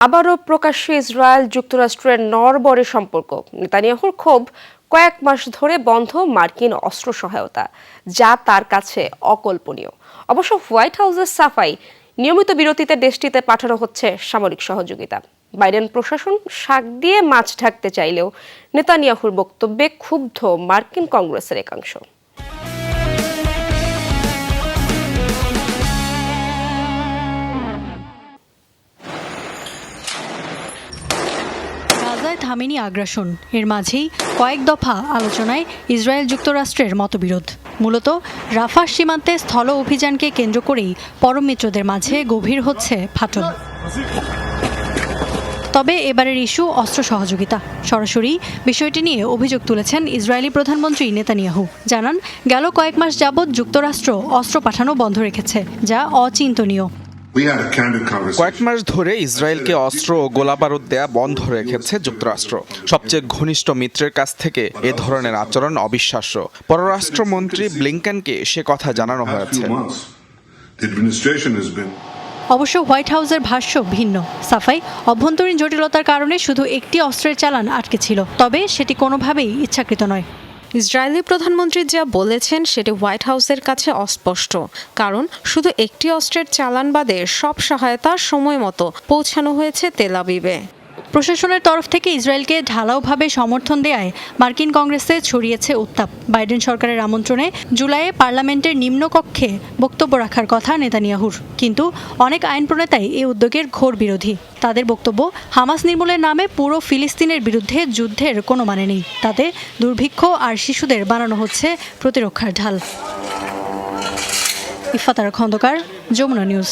আবারও প্রকাশ্যে ইসরায়েল যুক্তরাষ্ট্রের নরবরে সম্পর্ক। নেতানিয়াহুর ক্ষোভ কয়েক মাস ধরে বন্ধ মার্কিন অস্ত্র সহায়তা, যা তার কাছে অকল্পনীয়। অবশ্য হোয়াইট হাউসের সাফাই নিয়মিত বিরতিতে দেশটিতে পাঠানো হচ্ছে সামরিক সহযোগিতা। বাইডেন প্রশাসন শাক দিয়ে মাছ ঢাকতে চাইলেও নেতানিয়াহুর বক্তব্যে ক্ষুব্ধ মার্কিন কংগ্রেসের একাংশ। গাজায় থামেনি আগ্রাসন। এর মাঝেই কয়েক দফা আলোচনায় ইসরায়েল যুক্তরাষ্ট্রের মতবিরোধ। মূলত রাফা সীমান্তে স্থল অভিযানকে কেন্দ্র করেই পরম মিত্রদের মাঝে গভীর হচ্ছে ফাটল। তবে এবারের ইস্যু অস্ত্র সহযোগিতা। সরাসরি বিষয়টি নিয়ে অভিযোগ তুলেছেন ইসরায়েলি প্রধানমন্ত্রী নেতানিয়াহু। জানান, গেল কয়েক মাস যাবৎ যুক্তরাষ্ট্র অস্ত্র পাঠানো বন্ধ রেখেছে, যা অচিন্তনীয়। কয়েক মাস ধরে ইসরায়েলকে অস্ত্র ও গোলাবারুদ দেয়া বন্ধ রেখেছে যুক্তরাষ্ট্র। সবচেয়ে ঘনিষ্ঠ মিত্রের কাছ থেকে এ ধরনের আচরণ অবিশ্বাস্য। পররাষ্ট্রমন্ত্রী ব্লিংকেনকে সে কথা জানানো হয়েছে। অবশ্য হোয়াইট হাউসের ভাষ্য ভিন্ন। সাফাই অভ্যন্তরীণ জটিলতার কারণে শুধু একটি অস্ত্রের চালান আটকে ছিল তবে সেটি কোনোভাবেই ইচ্ছাকৃত নয়। ইসরায়েলি প্রধানমন্ত্রী যা বলেছেন সেটি হোয়াইট হাউসের কাছে অস্পষ্ট। কারণ, শুধু একটি অস্ত্রের চালান বাদে সব সহায়তা সময় মতো পৌঁছানো হয়েছে তেল আবিবে। প্রশাসনের তরফ থেকে ইসরায়েলকে ঢালাওভাবে সমর্থন দেয়ায় মার্কিন কংগ্রেসে ছড়িয়েছে উত্তাপ। বাইডেন সরকারের আমন্ত্রণে জুলাইয়ে পার্লামেন্টের নিম্নকক্ষে বক্তব্য রাখার কথা নেতানিয়াহুর। কিন্তু অনেক আইন প্রণেতাই এই উদ্যোগের ঘোর বিরোধী। তাদের বক্তব্য, হামাস নির্মূলের নামে পুরো ফিলিস্তিনের বিরুদ্ধে যুদ্ধের কোনো মানে নেই। তাতে দুর্ভিক্ষ আর শিশুদের বানানো হচ্ছে প্রতিরক্ষার ঢাল। ইফাতার খন্দকার, যমুনা নিউজ।